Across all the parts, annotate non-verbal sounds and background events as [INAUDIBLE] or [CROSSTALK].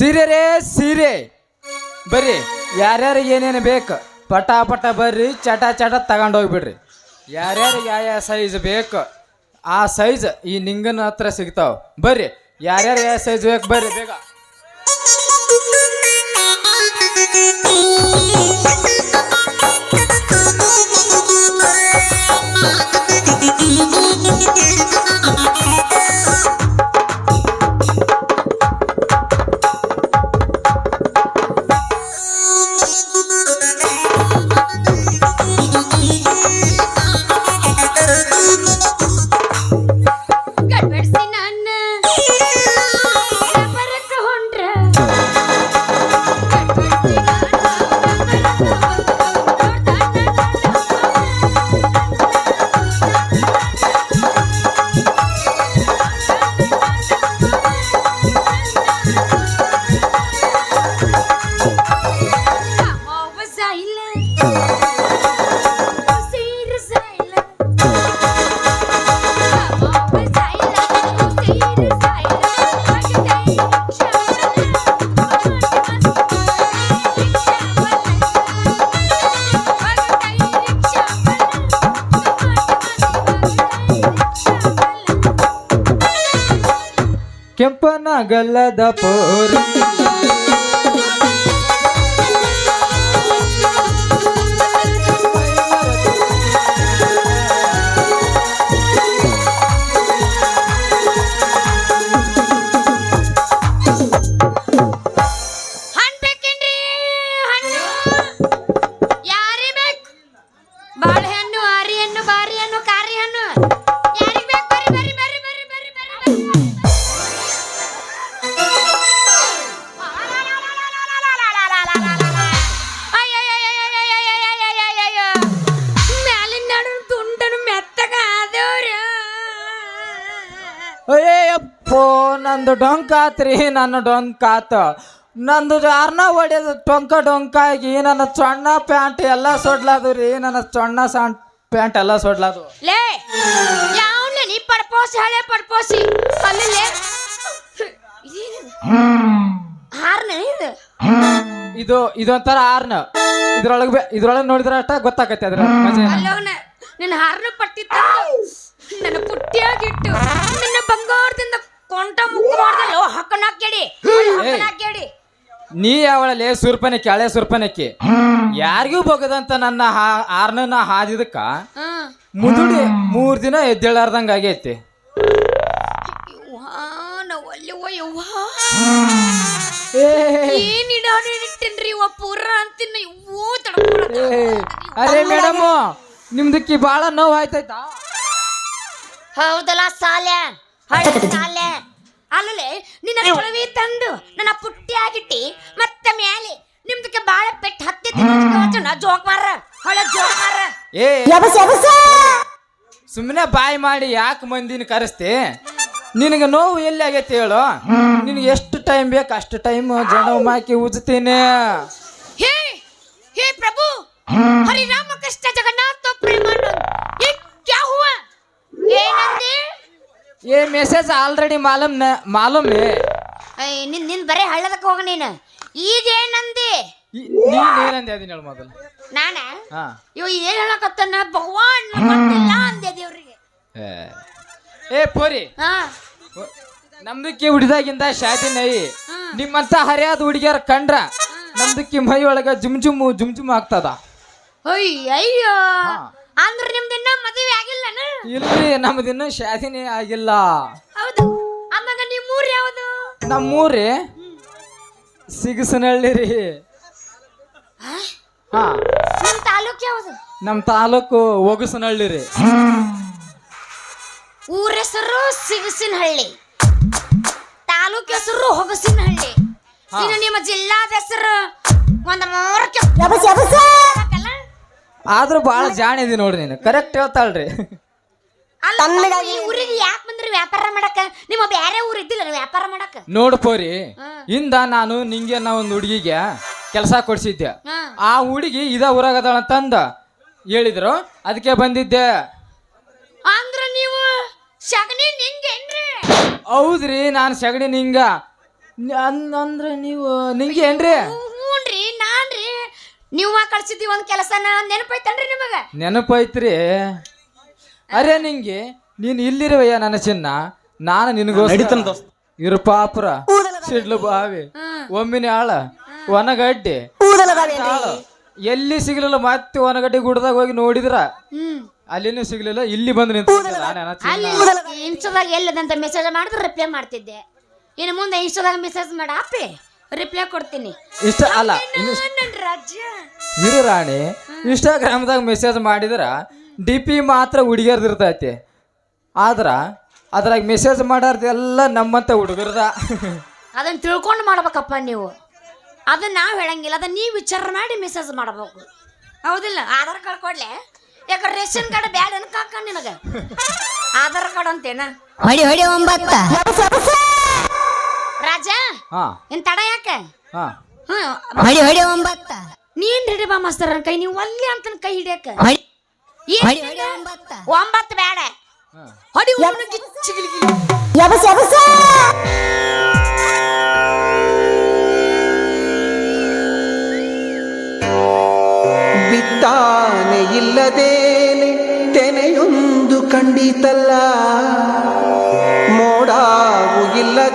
ಸೀರೆ ರೇ ಸೀರೆ. ಬರ್ರಿ, ಯಾರ್ಯಾರಿಗೆ ಏನೇನು ಬೇಕು ಪಟ ಪಟ ಬರ್ರಿ, ಚಟ ಚಟ ತಗೊಂಡೋಗ್ಬಿಡ್ರಿ ಯಾರ್ಯಾರಿಗೆ ಯಾವ ಯಾವ ಸೈಜ್ ಬೇಕು, ಆ ಸೈಜ್ ಈ ನಿಂಗನ ಹತ್ರ ಸಿಗ್ತಾವ. ಬರ್ರಿ, ಯಾರ್ಯಾರು ಯಾವ ಸೈಜ್ ಬೇಕು, ಬರ್ರಿ, ಬೇಗ. Thank [LAUGHS] ನನ್ನ ಕೆಂಪನ ಗಲ್ಲದ ಪೋರಿ. ಆತ್ರಿ ನನ್ನ ಡೊಂಕಾತ. ನಂದು ಅರ್ಣ ಹೊಡೆದು ಟೊಂಕ ಡೊಂಕಾಗಿ ನನ್ನ ಸೊಣ್ಣ ಪ್ಯಾಂಟ್ ಎಲ್ಲ ಸೊಡ್ಲಾದು ರೀ ನನ್ನ ಸೊಣ್ಣ ಸಣ್ಣ ಪ್ಯಾಂಟ್ ಎಲ್ಲ ಸೊಡ್ಲಾದು. ಲೇ ಯಾವನ ನೀ ಪಡ್ಪೋಸಿ ಹಳೆ ಪಡ್ಪೋಸಿ? ಅಲ್ಲಿ? ಹಾರ್ನ ಇದು? ಇದು ಇದೊಂಥರ ಆರ್ನ ಇದ್ರೊಳಗೆ ಬೆ- ಇದ್ರೊಳಗೆ ನೋಡಿದ್ರೆ ಅಷ್ಟ ಗೊತ್ತಾಗತ್ತೆ ಅದ್ರ ಮಜಾ. ನಿನ್ನ ಹಾರ್ನ ಪಟ್ಟಿ ತಂದು ನನ್ನ ಪುಟ್ಟಿಯಾಗಿಟ್ಟು ನಿನ್ನ ಬಂಗಾರದಿಂದ ಕೊಂಟ ಮುಕ್ತ ಮಾಡ್ದಲ್ಲ ಹಕ್ಕನ ಕೇಳಿ ಹಕ್ಕನ ಕೇಳಿ ನೀ ಯಾವಳಲ್ಲಿ ಸುರ್ಪನೆ ಕೆಳೆ ಸುರ್ಪನಕ್ಕಿ? ಯಾರಿಗೂ ಬಗದಂತ ನನ್ನ ಆರ್ನ ಹಾದಿದಕ್ಕ ಮುದುಡಿ ಮೂರ್ ದಿನ ಎದ್ದೇಳಾರ್ದಂಗ ಆಗೈತಿ. ಅರೆ ಮೇಡಮ್ ನಿಮ್ದಕ್ಕಿ ಬಾಳ ನೋವು ಆಯ್ತಾಯ್ತಾ? ಹೌದಲ್ಲ ಸಾಲ್ಯಾ? ಹಳೆ ಸಾಲೆ ಅಲ್ಲಲೆ ನಿನ್ನ ಕೊಳವಿ ತಂದು ನನ್ನ ಪುಟ್ಟಿ ಆಗಿಟ್ಟಿ ಮತ್ತೆ ಮ್ಯಾಲೆ ನಿಮ್ದಕ್ಕೆ ಬಾಳ ಪೆಟ್ಟು ಹತ್ತಿತ್ತು ಜೋಕ್ ಮಾರ ಹೊಳೆ ಜೋಕ್ ಮಾರ ಏ ಯಬಸ ಯಬಸ. ಸುಮ್ಮನೆ ಬಾಯಿ ಮಾಡಿ ಯಾಕೆ ಮಂದಿನ ಕರೆಸ್ತಿ? ನಿನಗೆ ನೋವು ಎಲ್ಲಿ ಆಗೈತೆ ಹೇಳು? ನಿನಗೆ ಎಷ್ಟು ಟೈಮ್ ಬೇಕು ಅಷ್ಟು ಟೈಮ್ ಜನ ಮಾಕಿ ಉಜ್ತೀನಿ. ಹೇ ಹೇ ಪ್ರಭು ಹರಿರಾಮ ಕೃಷ್ಣ ಜಗನ್ನಾಥ ಪ್ರೇಮಾನಂದ್ ಏ ಕ್ಯಾ ಹುವಾ? ಏ ಮೆಸೇಜ್ ಆಲ್ರೆಡಿ ಮಾಲೂಮ್ ಮಾಲೂಮ್. ನಿನ್ ನಿನ್ ಬರೀ ಹಳ್ಳದಕ್ಕೆ ಹೋಗ ನೀನು. ಈಗೇನಂದಿ? ನೀನೇನಂದೆ ಅದನ್ನ ಹೇಳು ಮೊದಲು. ನಾನ? ಹಾ. ಇವ ಏನ್ ಹೇಳಕತ್ತನ? ಭಗವಾನ್ ಗೊತ್ತಿಲ್ಲ ಏ. ಪೋರಿ. ಹಾ. ನಮ್ದಕ್ಕೆ ಹುಡಿದಾಗಿಂದ ಶಾತಿ ನೈ. ನಿಮ್ಮಂತ ಹರಿಯಾದ ಹುಡುಗಿಯರ ಕಂಡ್ರ ನಮ್ದಕ್ಕೆ ಮೈ ಒಳಗ ಜುಮ್ ಜುಮ್ ಜುಮ್ ಜುಮ್ ಆಗ್ತದ. ಅಯ್ಯಯ್ಯೋ. ಅಯ್ಯೋ ನಿಮ್ದು ಅಂದ್ರ ನಿಮ್ದಿನ್ನ ಮದುವೆ ಆಗಿಲ್ಲನ? ಇಲ್ರಿ ನಮ್ದಿನ್ನೂ ಶಾದಿನೇ ಆಗಿಲ್ಲ. ಹೌದು. ಆಮ್ಯಾಗ ನಿಮ್ಮ ಊರು ಯಾವುದು? ನಮ್ಮೂರಿ ಸಿಗಸನಹಳ್ಳಿ ರೀ ಹಾ? ಹಾ ನಿಮ್ ತಾಲೂಕ್ ಯಾವುದು? ನಮ್ಮ ತಾಲೂಕು ಒಗಸನಹಳ್ಳಿ ರೀ ಊರ ಹೆಸರು ಸಿಗಸಿನಹಳ್ಳಿ. ತಾಲೂಕ್ ಹೆಸರು ಹೊಗಸಿನಹಳ್ಳಿ. ಇನ್ನು ನಿಮ್ಮ ಜಿಲ್ಲಾದ ಹೆಸರು ಒಂದ್ ಮೂರಕ್ಕೆ ಹಾಕಲ್ಲ? ಆದ್ರೂ ಭಾಳ ಜಾಣ ಇದೀನಿ ನೋಡ್ರಿ ನೀನು. ಕರೆಕ್ಟ್ ಹೇಳ್ತಾಳ್ರಿ. ಅಲ್ಲ ಈ ಊರಿಗೆ ಯಾಕೆ ಬಂದ್ರಿ ವ್ಯಾಪಾರ ಮಾಡಕ? ನಿಮ್ಮ ಬೇರೆ ಊರು ಇದ್ದಿಲ್ಲ ವ್ಯಾಪಾರ ಮಾಡಕ? ನೋಡು ಪೋರಿ. ಇಂದ ನಾನು ನಿಂಗೆ ನಾ ಒಂದು ಹುಡುಗಿಗೆ ಕೆಲಸ ಕೊಡ್ಸಿದ್ದೆ. ಹಾ. ಆ ಹುಡುಗಿ ಇದ ಊರಾಗದಾಳ ಅಂತಂದ ಹೇಳಿದ್ರು. ಅದಕ್ಕೆ ಬಂದಿದ್ದೆ. ಅಂದ್ರ ನೀವು ಶಗಣಿ ನಿಂಗೇನ್ರಿ ಹೌದ್ರಿ ನಾನು ಸಗಣಿ ನಿಂಗ. ಅನ್- ಅಂದ್ರೆ ನೀವು ನಿಂಗೆ ಏನ್ರಿ? ನೀವು ಕಳ್ಸಿದ್ದಿ ಒಂದ್ ಕೆಲಸನ ನೆನಪೈತನ್ರಿ ನಿಮಗ? ನೆನಪೈತ್ರಿ. ಅರೆ ನಿಂಗೆ ನೀನು ಇಲ್ಲಿರುವಯ್ಯ ನನ್ನ ಚಿನ್ನ? ನಾನು ನಿನಗೋಸ್ಕರ ಇರುಪಾಪುರ ಸಿಡ್ಲು ಬಾವಿ ಒಮ್ಮಿನ ಆಳ ಒನಗಡ್ಡೆ ಆಳು. ಎಲ್ಲಿ ಸಿಗ್ಲಿಲ್ಲ ಮತ್ತೆ ಒನಗಡ್ಡೆ ಗುಡ್ದಾಗ ಹೋಗಿ ನೋಡಿದ್ರ? ಹ್ಮ್. ಅಲ್ಲಿನೂ ಸಿಗ್ಲಿಲ್ಲ ಇಲ್ಲಿ ಬಂದು ನಿಂತ ನನ್ನ ಚಿನ್ನ. ಅಲ್ಲಿ ಇನ್ಸ್ಟಾದಾಗ ಎಲ್ಲದಂತ ಮೆಸೇಜ್ ಮಾಡಿದ್ರೆ ರಿಪ್ಲೈ ಮಾಡ್ತಿದ್ದೆ. ಇನ್ನು ಮುಂದೆ ಇನ್ಸ್ಟಾದಾಗ ಮೆಸೇಜ್ ಮಾಡ ಅಪ್ಪಿ ರಿಪ್ಲೈ ಕೊಡ್ತೀನಿ. ಇಷ್ಟ ಅಲ್ಲ ಇನ್ನು ನನ್ ರಾಜ್ಯ. ಇರು ರಾಣಿ ಇನ್ಸ್ಟಾಗ್ರಾಮ್ದಾಗ ಮೆಸೇಜ್ ಮಾಡಿದ್ರೆ ಡಿ ಪಿ ಮಾತ್ರ ಹುಡುಗಿಯರ್ದು ಇರ್ತೈತಿ. ಆದ್ರೆ ಅದ್ರಾಗ ಮೆಸೇಜ್ ಮಾಡೋದು ಎಲ್ಲ ನಮ್ಮಂತ ಹುಡುಗರ್ದ. ಅದನ್ನ ತಿಳ್ಕೊಂಡು ಮಾಡ್ಬೇಕಪ್ಪ ನೀವು. ಅದನ್ನ ನಾವು ಹೇಳಂಗಿಲ್ಲ ಅದನ್ನ ನೀವು ವಿಚಾರ ಮಾಡಿ ಮೆಸೇಜ್ ಮಾಡಬೇಕು. ಹೌದಿಲ್ಲ? ಆಧಾರ್ ಕಾರ್ಡ್ ಕೊಡ್ಲೆ? ಯಾಕೆ ರೇಷನ್ ಕಾರ್ಡ್ ಬ್ಯಾಡ ಅನ್ಕಾಕ ನಿನಗ? ಆಧಾರ್ ಕಾರ್ಡ್ ಅಂತೇನಾ? ಹೊಡಿ ಹೊಡಿ ಒಂಬತ್ತ. ರಾಜ ಹಾ. ಏನ್ ತಡ ಯಾಕೆ? ಹಾ. ಹ್ಮ್ ಹೊಡಿ ಹೊಡಿ ಒಂಬತ್ತ. ನೀನ್ ಹಿಡಿ ಬಾ ಮಾಸ್ತರ್ ಕೈ ನೀವು ಒಲ್ಲೆ ಅಂತ ಕೈ ಹಿಡಿಯಕ. ಹೊಡಿ ಏನ್ ಹೊಡಿ ಹಿಡಿ? ಒಂಬತ್ತ. ಒಂಬತ್ತು ಬೇಡ. ಹೊಡಿ ಒಮ್ಮೆ ಗಿಚ್ಚಿ ಗಿಲಿ ಗಿಲಿ. ಯಬಸ ಯಬಸ ಬಿತ್ತಾನೆ ಇಲ್ಲದೇನೆ ತೆನೆಯೊಂದು ಕಂಡಿತಲ್ಲ ಮೋಡಾವು ಇಲ್ಲದೇನೆ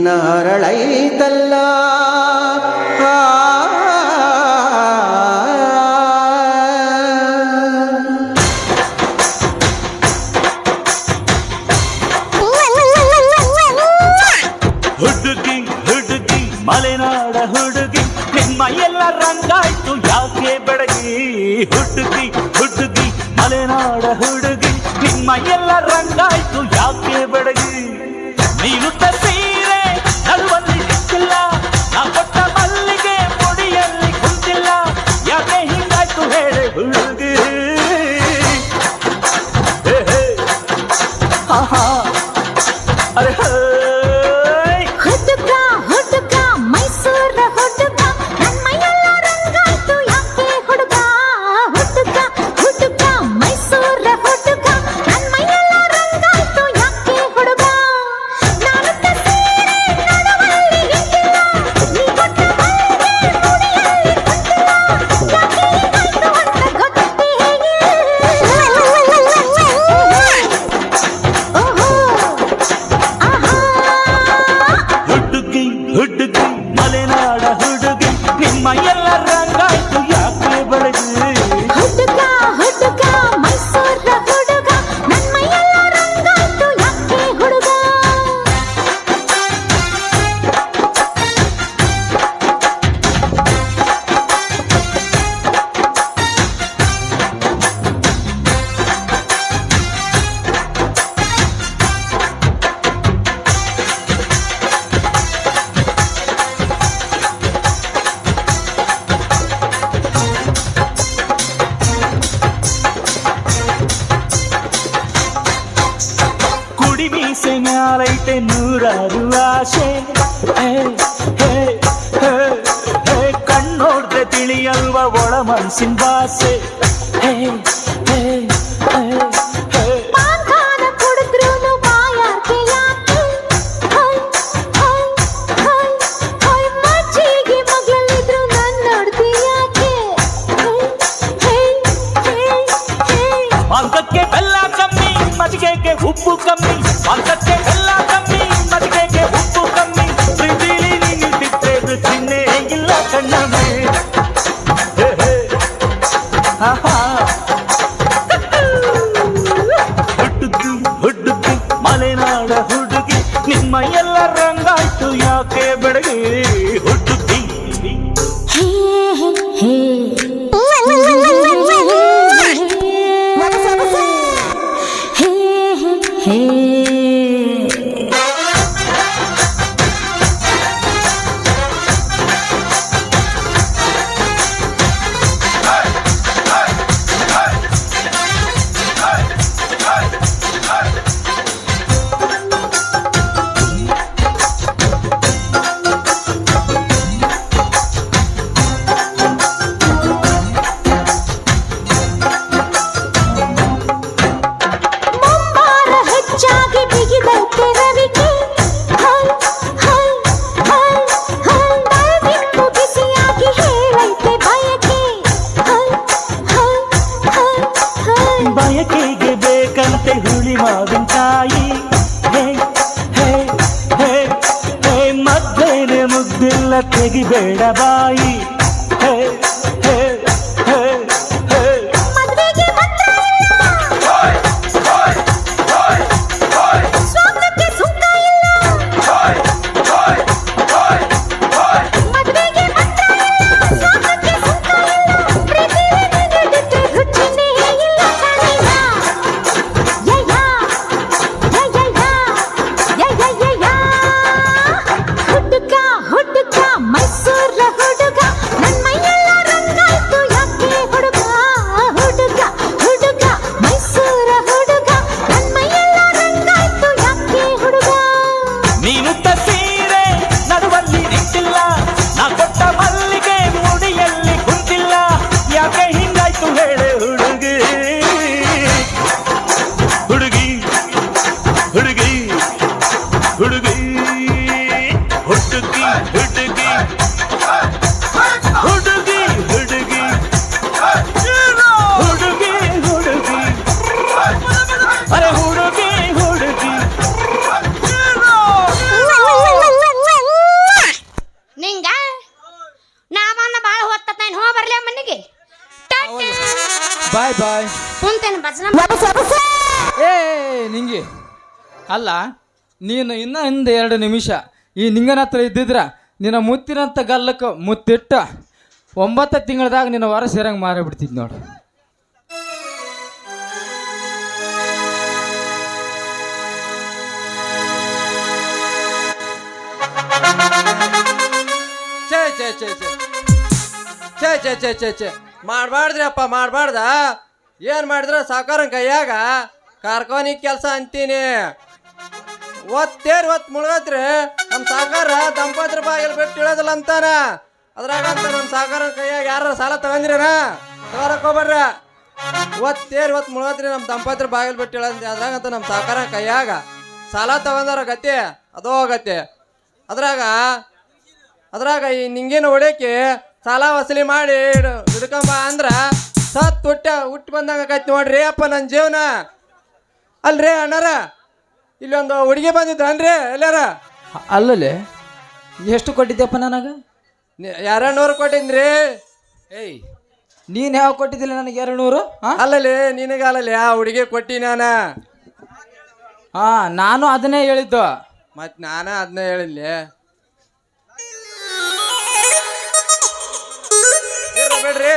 ಮುತ್ತಿನ ಅರಳೈತಲ್ಲ ಆ ಹುಡುಗಿ ಹುಡುಗಿ ಮಲೆನಾಡ ಹುಡುಗಿ ನಿಮ್ಮ ಎಲ್ಲ ರಂಗಾಯ್ತು ಯಾಕೆ ಬೆಳಗಿ ಹುಡುಗಿ ಹುಡುಗಿ ಮಲೆನಾಡ ಹುಡುಗಿ ನಿಮ್ಮ ಎಲ್ಲ ರಂಗಾಯ್ತು ಯಾಕೆ ಬೆಳಗಿ ನೀನು ಸೀರೆ ನೂರಾರು ಆಸೆ ಹೇ, ಹೇ, ಹೇ, ಹೇ, ಕಣ್ಣೋಡ್ದೆ ತಿಳಿಯಲ್ವ ಒಳ ಮನ್ಸಿನ ಭಾಷೆ ಹೇ, ಹೇ, ಹೇ, ಹೇ. ಪಾನ್ಖಾನ ಕುಡಿದ್ರೂನು ಬಾಯಾರ್ಕೆ ಯಾಕೆ? ಹೈ ಹೈ ಹೈ ಹೈ. ಮಜ್ಜಿಗೆ ಮಗಳಲ್ಲಿದ್ರು ನನ್ನ ನೋಡ್ತಿ ಯಾಕೆ? ಹೈ ಹೈ ಹೈ ಹೈ. ಮಾಂಸಕ್ಕೆ ಬೆಲ್ಲ ಕಮ್ಮಿ ಮಜ್ಜಿಗೆಗೆ ಉಪ್ಪು ಕಮ್ಮಿ ಮಾಂಸಕ್ಕೆ ತಾಯಿ. ಹೇ ಹೇ ಹೇ ಹೇ ಮತ್ತೇನೆ ಮುದ್ದಿಲ್ಲ ತೆಗಿಬೇಡ ಬಾಯಿ. ಬಾಯ್ ಬಾಯ್ ಕುಂತೇನೆ ಭಜನ ಏ ನಿಂಗೆ. ಅಲ್ಲ ನೀನು ಇನ್ನ ಹಿಂದೆ ಎರಡು ನಿಮಿಷ. ಈ ನಿಂಗನ ಹತ್ರ ಇದ್ದಿದ್ರ ನಿನ್ನ ಮುತ್ತಿನಂತ ಗಲ್ಲಕ್ಕೆ ಮುತ್ತಿಟ್ಟ ಒಂಬತ್ತು ತಿಂಗಳದಾಗ ನಿನ್ನ ವಾರ ಸೇರಂಗೆ ಮಾರಿಬಿಡ್ತಿದ್ ನೋಡು. ಚೇ ಛೇ ಛೇ ಚೇ ಛೇ ಚೇ ಚೇ ಛೇ ಛೇ. ಮಾಡಬಾರ್ದ್ರಿ ಅಪ್ಪ, ಮಾಡಬಾರ್ದ. ಏನು ಮಾಡಿದ್ರ ಸಾಕಾರ ಕೈಯಾಗ? ಕಾರ್ಖಾನಿ ಕೆಲಸ ಅಂತೀನಿ. ಒತ್ತೇರಿ ಒತ್ತು ಮುಳುಗತ್ರಿ. ನಮ್ಮ ಸಾಕಾರ ದಂಪತ್ರ ಬಾಗಿಲು ಬಿಟ್ಟು ಇಳೋದಿಲ್ಲ ಅಂತಾನ. ಅದ್ರಾಗಂತ ನಮ್ಮ ಸಾಕಾರ ಕೈಯಾಗ ಯಾರ ಸಾಲ ತಗೊಂಡ್ರಿನ ತಗೋರಕ್ ಒತ್ತೇರ್ ಒತ್ತೇರಿ ಒತ್ತು ಮುಳುಗತ್ರಿ ನಮ್ಮ ದಂಪತ್ರ ಬಾಗಿಲು ಬಿಟ್ಟು ಇಳಂತ ಅದ್ರಾಗಂತ ನಮ್ಮ ಸಾಕಾರ ಕೈಯಾಗ ಸಾಲ ತಗೊಂಡಾರ ಗತಿ, ಅದೋ ಗತಿ. ಅದ್ರಾಗ ಅದ್ರಾಗ ಈ ನಿಂಗಿನ ಹೊಡ್ಯಕ್ಕೆ ಸಾಲ ವಸೂಲಿ ಮಾಡಿ ಹಿಡ್ಕೊಂಬ ಅಂದ್ರ ಸತ್ ಹುಟ್ಟ ಹುಟ್ಟು ಬಂದಂಗ ಆಕೈತಿ ನೋಡ್ರಿ ಅಪ್ಪ ನನ್ನ ಜೀವನ. ಅಲ್ರಿ ಅಣ್ಣಾರ ಇಲ್ಲೊಂದು ಹುಡುಗಿ ಬಂದಿದ್ರನ್ರಿ ಎಲ್ಲಾರ? ಅಲ್ಲಲ್ಲಿ ಎಷ್ಟು ಕೊಟ್ಟಿದ್ದೆಪ್ಪ ನನಗೆ? ಯಾರ ನೂರು ಕೊಟ್ಟಿದ್ರಿ. ಏಯ್ ನೀನು ಯಾವ ಕೊಟ್ಟಿದ್ದಿಲ್ಲ ನನಗೆ ಎರಡು ನೂರು ಅಲ್ಲಲ್ಲಿ ನಿನಗ ಅಲ್ಲಲ್ಲಿ ಆ ಹುಡುಗಿ ಕೊಟ್ಟಿ ನಾನ. ಹಾಂ ನಾನು ಅದನ್ನೇ ಹೇಳಿದ್ದು. ಮತ್ ನಾನ ಅದನ್ನೇ ಹೇಳಿಲ್ಲ ಬಿಡ್ರಿ.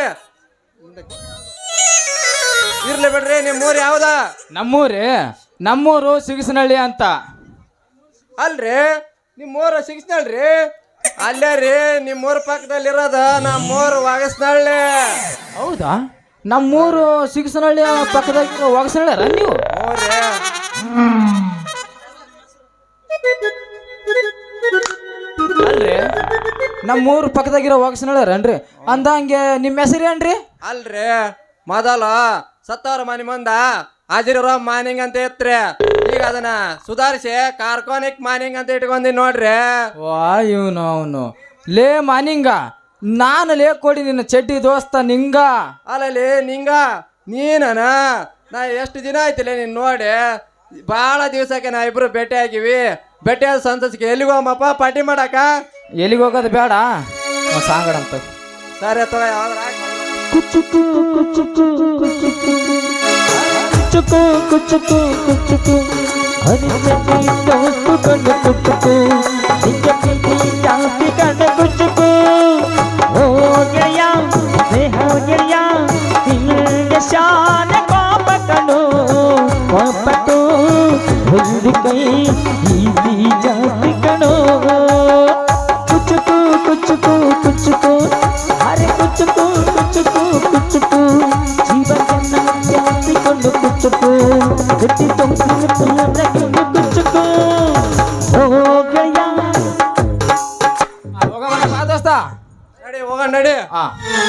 ಇರ್ಲಿ ಬಿಡ್ರಿ ನಿಮ್ಮೂರು ಯಾವ್ದ? ನಮ್ಮೂರಿ? ನಮ್ಮೂರು ಸಿಗಸನಹಳ್ಳಿ ಅಂತ. ಅಲ್ರಿ ನಿಮ್ಮೂರ ಸಿಗಸನಹಳ್ಳಿ? ಅಲ್ಲೇ ರೀ ನಿಮ್ಮೂರ ಪಕ್ಕದಲ್ಲಿರೋದ ನಮ್ಮೂರು ವಾಗಸನಹಳ್ಳಿ. ಹೌದಾ? ನಮ್ಮೂರು ಸಿಗಸನಹಳ್ಳಿ ಪಕ್ಕದಲ್ಲಿ ಒಗಸನಳ್ಳ್ಯಾರ ನೀವು? ಅಲ್ರಿ. ನಮ್ಮೂರು ಪಕ್ಕದಾಗಿರೋ ಅಂದ ಅಂದಂಗೆ ನಿಮ್ಮ ಹೆಸರು ಏನ್ರಿ? ಅಲ್ರಿ ಮೊದಲ ಸತ್ತವರ ಮನೆ ಮುಂದ ಹಾಜಿರೋ ಮಾನಿಂಗ್ ಅಂತ ಇತ್ರಿ. ಈಗ ಅದನ್ನ ಸುಧಾರಿಸಿ ಕಾರ್ಕೋನಿಕ್ ಮಾನಿಂಗ್ ಅಂತ ಇಟ್ಕೊಂಡಿ ನೋಡ್ರಿ. ವಾ ಇವನು ಅವನು. ಲೇ ಮಾನಿಂಗ ನಾನು ಲೇ ಕೊಡಿ ನಿನ್ನ ಚಡ್ಡಿ ದೋಸ್ತ ನಿಂಗ. ಅಲ್ಲಲ್ಲಿ ನಿಂಗ ನೀನನ? ನಾ ಎಷ್ಟು ದಿನ ಆಯ್ತಿಲ್ಲ ನೀನ್ ನೋಡಿ. ಭಾಳ ದಿವಸಕ್ಕೆ ನಾ ಇಬ್ರು ಭೇಟಿ ಆಗಿವಿ ಭೇಟಿ ಆದ ಸಂತಸಕ್ಕೆ ಎಲ್ಲಿಗೆ ಹೋಗಮ್ಮಪ್ಪ ಪಾರ್ಟಿ ಮಾಡಾಕ? ಎಲ್ಲಿಗೆ ಹೋಗೋದು ಬೇಡ. ಸಾಂಗಡಂತ ಸರಿ ಅಥವಾ ಯಾವ ಕುಚ್ಚುಕು ಕುಚ್ಚುಕು ಕುಚ್ಚುಕು ಕುಚ್ಚುಕು ಕುಚ್ಚುಕು ಕುಚ್ಚುಕು ಹರಿಸಲಿಂದ ಹುಟ್ಟುಕೊಂಡು ಕುಚ್ಚುಕು ನಿಜ ಪ್ರೀತಿಯಿಂದ ಹುಟ್ಟಿಕೊಂಡ ಕುಚ್ಚುಕು ಓ ಗೆಳೆಯ ಸ್ನೇಹ ಶಾನ ಕೋಪಕನು ಕೋಪಕು ಹೊಂದಿಕೈ ಈ ಬೀಜ Yeah.